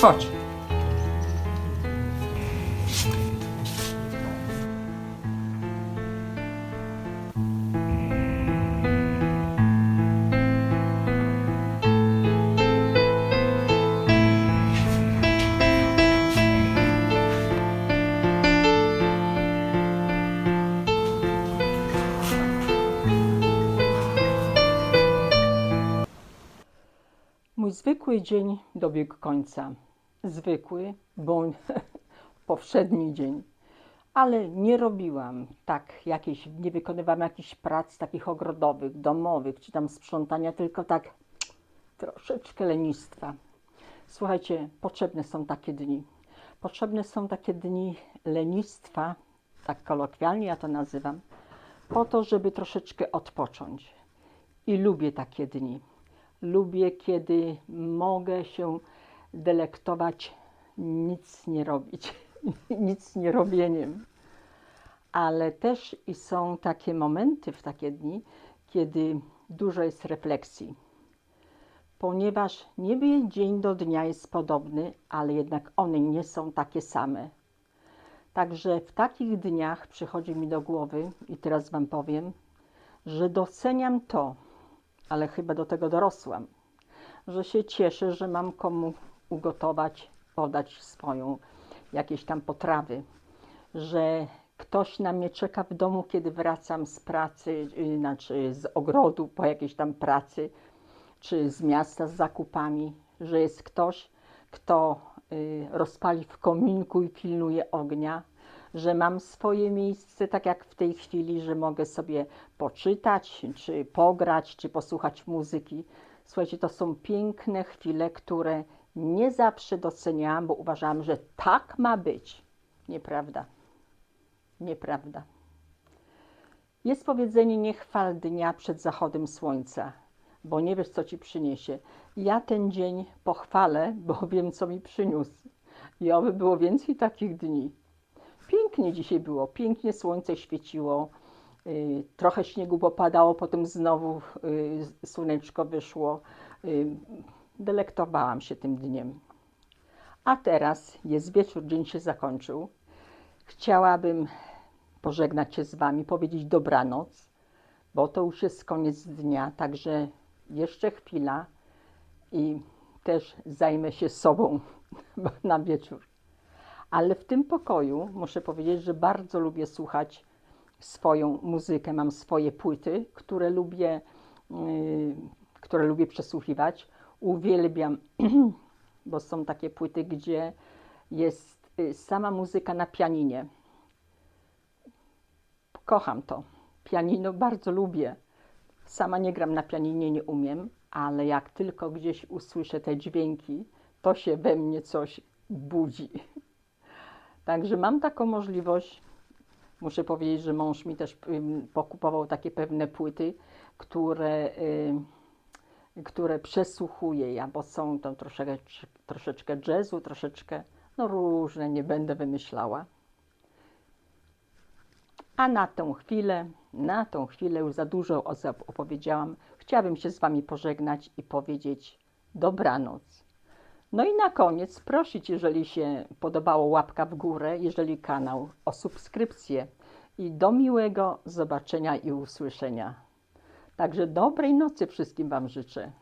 Chodź. Zwykły dzień dobiegł końca. Zwykły, bo powszedni dzień. Ale nie robiłam tak jakieś, nie wykonywałam jakichś prac takich ogrodowych, domowych, czy tam sprzątania, tylko tak troszeczkę lenistwa. Słuchajcie, potrzebne są takie dni. Potrzebne są takie dni lenistwa, tak kolokwialnie ja to nazywam, po to, żeby troszeczkę odpocząć. I lubię takie dni. Lubię, kiedy mogę się delektować nic nie robić, nic nie robieniem. Ale też i są takie momenty w takie dni, kiedy dużo jest refleksji. Ponieważ niby dzień do dnia jest podobny, ale jednak one nie są takie same. Także w takich dniach przychodzi mi do głowy, i teraz Wam powiem, że doceniam to, ale chyba do tego dorosłam, że się cieszę, że mam komu ugotować, podać swoją jakieś tam potrawy, że ktoś na mnie czeka w domu, kiedy wracam z pracy, y, znaczy z ogrodu po jakiejś tam pracy, czy z miasta z zakupami, że jest ktoś, kto y, rozpali w kominku i pilnuje ognia, że mam swoje miejsce, tak jak w tej chwili, że mogę sobie poczytać, czy pograć, czy posłuchać muzyki. Słuchajcie, to są piękne chwile, które nie zawsze doceniałam, bo uważałam, że tak ma być. Nieprawda. Nieprawda. Jest powiedzenie nie chwal dnia przed zachodem słońca, bo nie wiesz, co ci przyniesie. Ja ten dzień pochwalę, bo wiem, co mi przyniósł. I oby było więcej takich dni. Pięknie dzisiaj było, pięknie słońce świeciło, y, trochę śniegu popadało, potem znowu y, słoneczko wyszło. Y, delektowałam się tym dniem. A teraz jest wieczór, dzień się zakończył. Chciałabym pożegnać się z Wami, powiedzieć dobranoc, bo to już jest koniec dnia, także jeszcze chwila i też zajmę się sobą na wieczór. Ale w tym pokoju muszę powiedzieć, że bardzo lubię słuchać swoją muzykę. Mam swoje płyty, które lubię, yy, które lubię przesłuchiwać. Uwielbiam, bo są takie płyty, gdzie jest y, sama muzyka na pianinie. Kocham to. Pianino bardzo lubię. Sama nie gram na pianinie, nie umiem, ale jak tylko gdzieś usłyszę te dźwięki, to się we mnie coś budzi. Także mam taką możliwość. Muszę powiedzieć, że mąż mi też pokupował takie pewne płyty, które, y, które przesłuchuję ja, bo są to troszeczkę, troszeczkę jazzu, troszeczkę, no różne, nie będę wymyślała. A na tą chwilę, na tą chwilę już za dużo opowiedziałam. Chciałabym się z Wami pożegnać i powiedzieć dobranoc. No i na koniec prosić, jeżeli się podobało, łapka w górę, jeżeli kanał, o subskrypcję i do miłego zobaczenia i usłyszenia. Także dobrej nocy wszystkim Wam życzę.